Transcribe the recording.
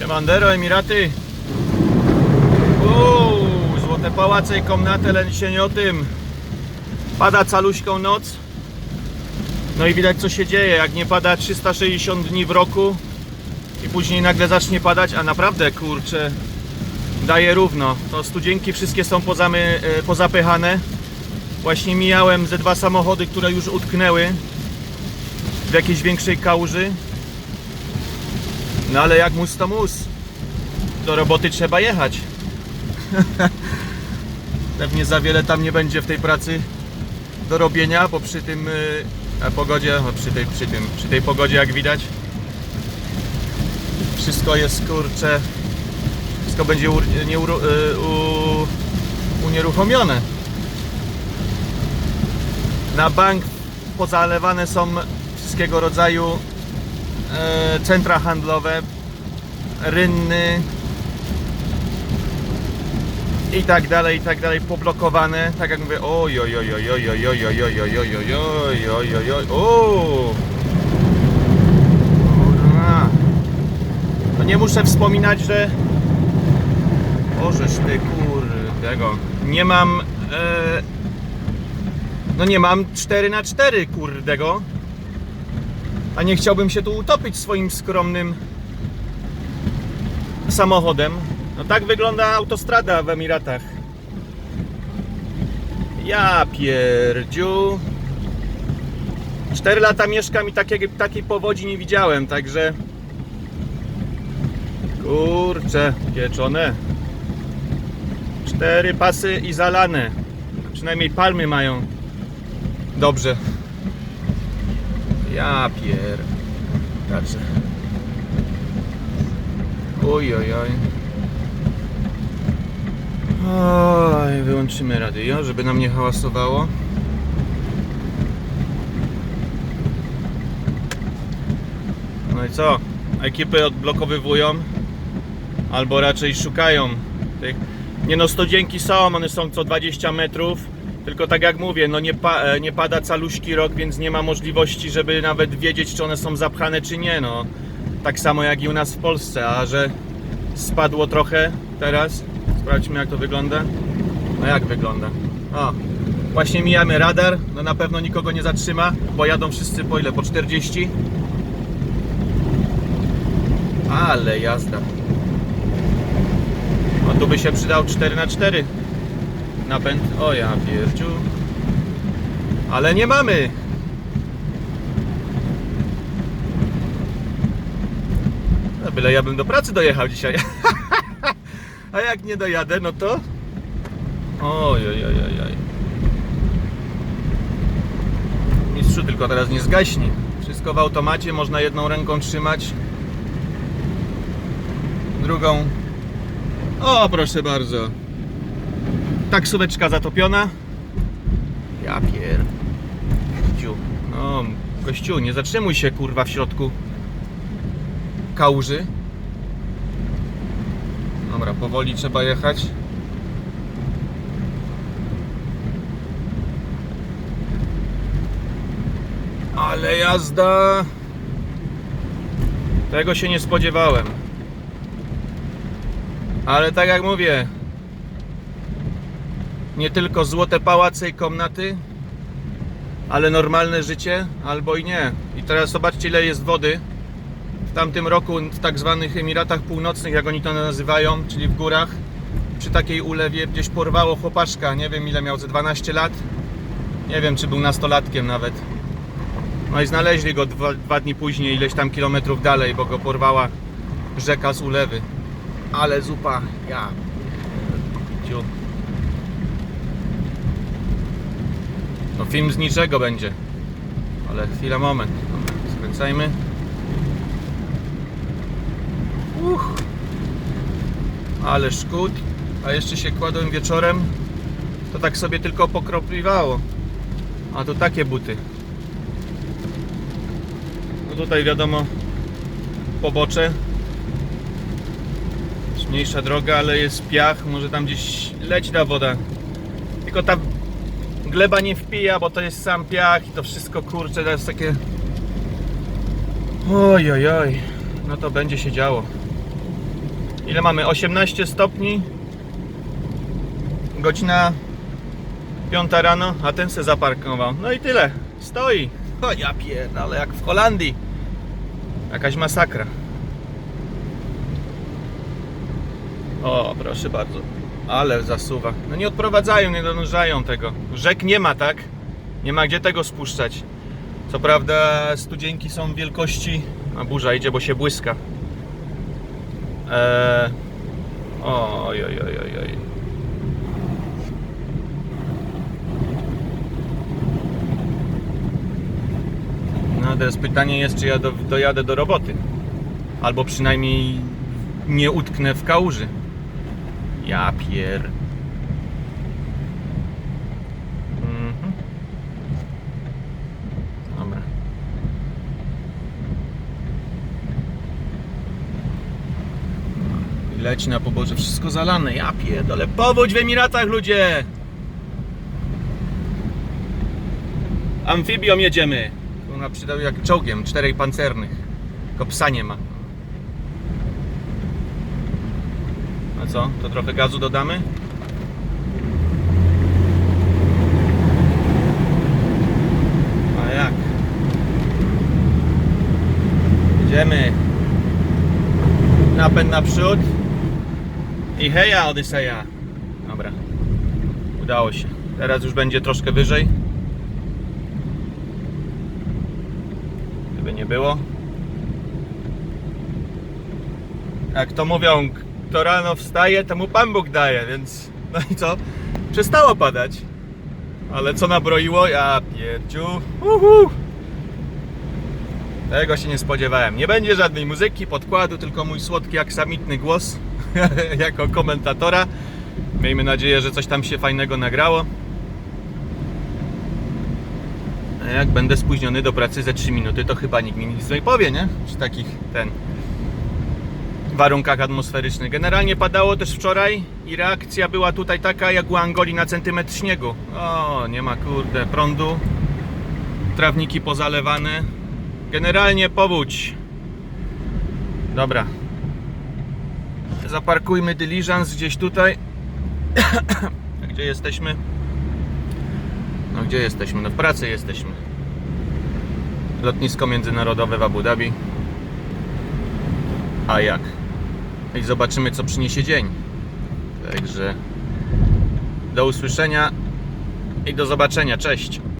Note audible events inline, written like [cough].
Siemandero, Emiraty. Uuu, złote pałace i komnaty, ale dzisiaj nie o tym. Pada caluśką noc. No i widać co się dzieje, jak nie pada 360 dni w roku i później nagle zacznie padać, a naprawdę kurczę daje równo. To studzienki wszystkie są pozamy, e, pozapychane. Właśnie mijałem ze dwa samochody, które już utknęły w jakiejś większej kałuży. No ale jak mus to mus. Do roboty trzeba jechać. [laughs] Pewnie za wiele tam nie będzie w tej pracy do robienia, bo przy tym y, pogodzie, przy tej, przy tym, przy tej pogodzie jak widać wszystko jest kurcze wszystko będzie u, nie, uru, y, u, unieruchomione. Na bank pozalewane są wszystkiego rodzaju centra handlowe, rynny i tak dalej, i tak dalej, poblokowane, tak jak mówię, oj, oj, oj, oj, oj, oj, oj, oj, oj, oj, oj, oj, oj, oj, oj, oj, o. Kurwa. To nie muszę wspominać, że Bożeż ty kurdego, nie mam, e, no nie mam 4 na 4 kurdego, a nie chciałbym się tu utopić swoim skromnym samochodem. No tak wygląda autostrada w Emiratach. Ja pierdziu. 4 lata mieszkam i takiej, takiej powodzi nie widziałem, także... Kurcze, pieczone. Cztery pasy i zalane. Przynajmniej palmy mają. Dobrze. Ja pier... Także. Oj, oj, oj. Oj, wyłączymy radio, żeby nam nie hałasowało. No i co? Ekipy odblokowywują albo raczej szukają tych. Nie no, stodzienki są, one są co 20 metrów. Tylko tak jak mówię, no nie, pa, e, nie pada caluśki rok, więc nie ma możliwości, żeby nawet wiedzieć, czy one są zapchane, czy nie. No, tak samo jak i u nas w Polsce, a że spadło trochę teraz. Sprawdźmy jak to wygląda. No jak wygląda? O, właśnie mijamy radar. No na pewno nikogo nie zatrzyma, bo jadą wszyscy po ile? Po 40? Ale jazda. No tu by się przydał 4x4 napęd. O ja pierdziu. Ale nie mamy. No byle ja bym do pracy dojechał dzisiaj. [laughs] A jak nie dojadę, no to... Oj, oj, oj, oj. Mistrzu, tylko teraz nie zgaśnij. Wszystko w automacie, można jedną ręką trzymać. Drugą o, proszę bardzo. Taksóweczka zatopiona. Ja pier... Ciu. No, gościu, nie zatrzymuj się, kurwa, w środku kałuży. Dobra, powoli trzeba jechać. Ale jazda... Tego się nie spodziewałem. Ale tak jak mówię, nie tylko złote pałace i komnaty, ale normalne życie, albo i nie. I teraz zobaczcie, ile jest wody. W tamtym roku w tak zwanych Emiratach Północnych, jak oni to nazywają, czyli w górach, przy takiej ulewie gdzieś porwało chłopaszka. Nie wiem, ile miał, ze 12 lat. Nie wiem, czy był nastolatkiem nawet. No i znaleźli go dwa, dwa dni później, ileś tam kilometrów dalej, bo go porwała rzeka z ulewy. Ale zupa, ja. Ciu. No film z niczego będzie. Ale chwila, moment. Dobra, Skręcajmy. Uch. Ale szkód. A jeszcze się kładłem wieczorem. To tak sobie tylko pokropliwało. A tu takie buty. No tutaj wiadomo pobocze mniejsza droga, ale jest piach, może tam gdzieś leci ta woda. Tylko ta gleba nie wpija, bo to jest sam piach i to wszystko kurczę, to jest takie... Oj, oj, oj. No to będzie się działo. Ile mamy? 18 stopni. Godzina 5 rano, a ten se zaparkował. No i tyle. Stoi. O ja pierdolę, jak w Holandii. Jakaś masakra. O, proszę bardzo. Ale zasuwa. No nie odprowadzają, nie donurzają tego. Rzek nie ma, tak? Nie ma gdzie tego spuszczać. Co prawda studzienki są wielkości... A burza idzie, bo się błyska. Eee... Oj, oj, oj, oj, oj. No teraz pytanie jest, czy ja do, dojadę do roboty. Albo przynajmniej nie utknę w kałuży. Ja pier... Mhm. Dobra. Leci na poboże, wszystko zalane. Ja pierdolę. Powódź w Emiratach, ludzie! Amfibią jedziemy. Ona przydał jak czołgiem, czterej pancernych. Tylko psa nie ma. A co? To trochę gazu dodamy? A jak? Jedziemy. Napęd naprzód. I heja Odyseja. Dobra. Udało się. Teraz już będzie troszkę wyżej. Gdyby nie było. Jak to mówią, kto rano wstaje, temu Pan Bóg daje, więc no i co? Przestało padać. Ale co nabroiło? Ja pierdziu. Uhu. Tego się nie spodziewałem. Nie będzie żadnej muzyki, podkładu, tylko mój słodki, aksamitny głos [laughs] jako komentatora. Miejmy nadzieję, że coś tam się fajnego nagrało. A jak będę spóźniony do pracy ze 3 minuty, to chyba nikt mi nic nie powie, nie? Przy takich ten warunkach atmosferycznych. Generalnie padało też wczoraj i reakcja była tutaj taka jak u Angoli na centymetr śniegu. O, nie ma kurde prądu. Trawniki pozalewane. Generalnie powódź. Dobra. Zaparkujmy dyliżans gdzieś tutaj. [coughs] Gdzie jesteśmy? No gdzie jesteśmy? No w pracy jesteśmy. Lotnisko międzynarodowe w Abu Dhabi. A jak? I zobaczymy co przyniesie dzień. Także do usłyszenia i do zobaczenia. Cześć.